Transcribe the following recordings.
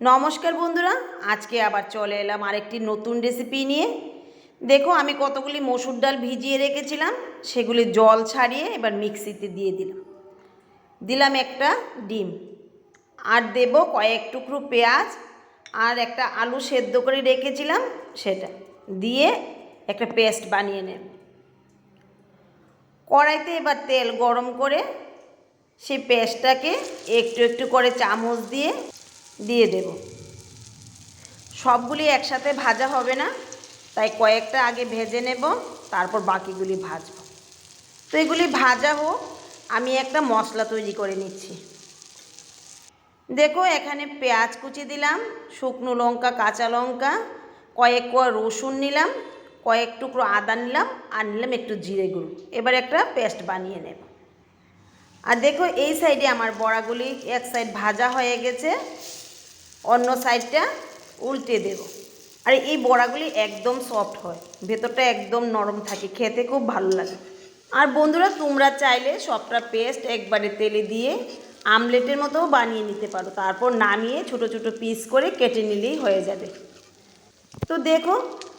নমস্কার বন্ধুরা, আজকে আবার চলে এলাম আরেকটি নতুন রেসিপি নিয়ে। দেখো, আমি কতগুলি মসুর ডাল ভিজিয়ে রেখেছিলাম, সেগুলি জল ছাড়িয়ে এবার মিক্সিতে দিয়ে দিলাম। দিলাম একটা ডিম, আর দেব কয়েক টুকরো পেঁয়াজ, আর একটা আলু সেদ্ধ করে রেখেছিলাম সেটা। দিয়ে একটা পেস্ট বানিয়ে নেব। কড়াইতে এবার তেল গরম করে সেই পেস্টটাকে একটু একটু করে চামচ দিয়ে দিয়ে দেব। সবগুলি একসাথে ভাজা হবে না, তাই কয়েকটা আগে ভেজে নেব, তারপর বাকিগুলি ভাজব। তো এগুলি ভাজা হোক, আমি একটা মশলা তৈরি করে নিচ্ছি। দেখো, এখানে পেঁয়াজ কুচি দিলাম, শুকনো লঙ্কা, কাঁচা লঙ্কা, কয়েক কোয়া রসুন নিলাম, কয়েক টুকরো আদা নিলাম, আর নিলাম একটু জিরে গুঁড়ো। এবার একটা পেস্ট বানিয়ে নেব। আর দেখো, এই সাইডে আমার বড়াগুলি এক সাইড ভাজা হয়ে গেছে অন্য সাইডটা উল্টে দেব। আর এই বড়াগুলি একদম সফট হয়, ভেতরটা একদম নরম থাকে, খেতে খুব ভালো লাগে। আর বন্ধুরা, তোমরা চাইলে সবটা পেস্ট একবারে তেলে দিয়ে আমলেটের মতো বানিয়ে নিতে পারো। তারপর নামিয়ে ছোট ছোট পিস করে কেটে নিলেই হয়ে যাবে। তো দেখো,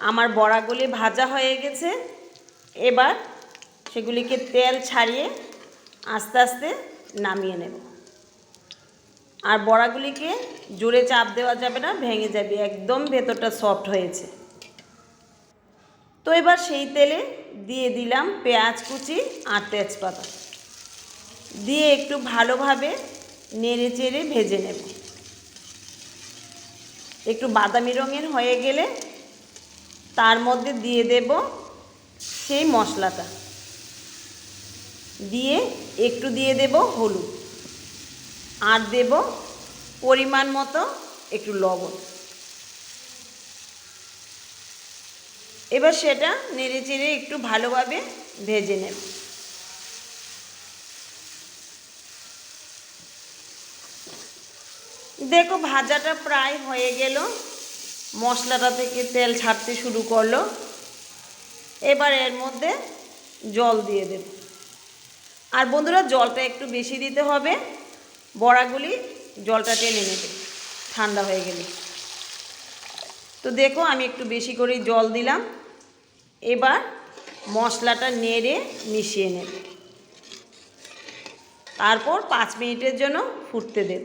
আমার বড়াগুলি ভাজা হয়ে গেছে। এবার সেগুলিকে তেল ছাড়িয়ে আস্তে আস্তে নামিয়ে নেব। আর বড়াগুলিকে জোরে চাপ দেওয়া যাবে না, ভেঙে যাবে, একদম ভেতরটা সফট হয়েছে। তো এবার সেই তেলে দিয়ে দিলাম পেঁয়াজ কুচি আর তেজপাতা। দিয়ে একটু ভালোভাবে নেড়ে চেড়ে ভেজে নেব। একটু বাদামি রঙের হয়ে গেলে তার মধ্যে দিয়ে দেব সেই মশলাটা। দিয়ে একটু দিয়ে দেব হলুদ। আর দেব, পরিমাণ মতো একটু লবণ। এবার সেটা নেড়ে চেড়ে একটু ভালোভাবে ভেজে নেব। দেখো ভাজাটা প্রায় হয়ে গেল। মশলাটা থেকে তেল ছাড়তে শুরু করল। এবার এর মধ্যে জল দিয়ে দেব। আর বন্ধুরা, জলটা একটু বেশি দিতে হবে। বড়াগুলি জলটা টেনে নেবে ঠান্ডা হয়ে গেলে। তো দেখো আমি একটু বেশি করে জল দিলাম। এবার মশলাটা নেড়ে মিশিয়ে নেব। তারপর পাঁচ মিনিটের জন্য ফুটতে দেব।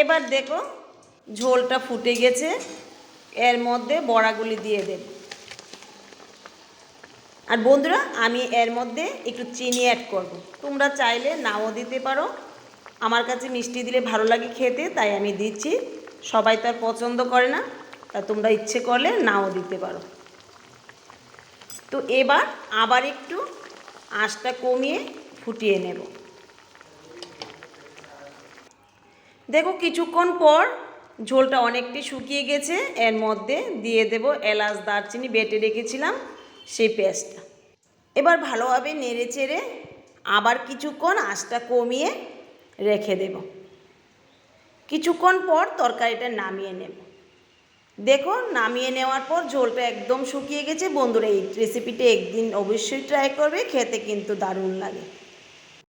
এবার দেখো ঝোলটা ফুটে গেছে। এর মধ্যে বড়াগুলি দিয়ে দেব। আর বন্ধুরা, আমি এর মধ্যে একটু চিনি অ্যাড করব। তোমরা চাইলে নাও দিতে পারো। আমার কাছে মিষ্টি দিলে ভালো লাগে খেতে, তাই আমি দিচ্ছি। সবাই তার পছন্দ করে না, তা তোমরা ইচ্ছে করলে নাও দিতে পারো। তো এবার আবার একটু আঁচটা কমিয়ে ফুটিয়ে নেব। দেখো, কিছুক্ষণ পর ঝোলটা অনেকটাই শুকিয়ে গেছে। এর মধ্যে দিয়ে দেব এলাচ, দারচিনি বেটে রেখেছিলাম। সেই পেঁয়াজটা। এবার ভালোভাবে নেড়ে চেড়ে আবার কিছুক্ষণ আঁচটা কমিয়ে রেখে দেব। কিছুক্ষণ পর তরকারিটা নামিয়ে নেব। দেখো নামিয়ে নেওয়ার পর ঝোলটা একদম শুকিয়ে গেছে। বন্ধুরা, এই রেসিপিটা একদিন অবশ্যই ট্রাই করবে, খেতে কিন্তু দারুণ লাগে।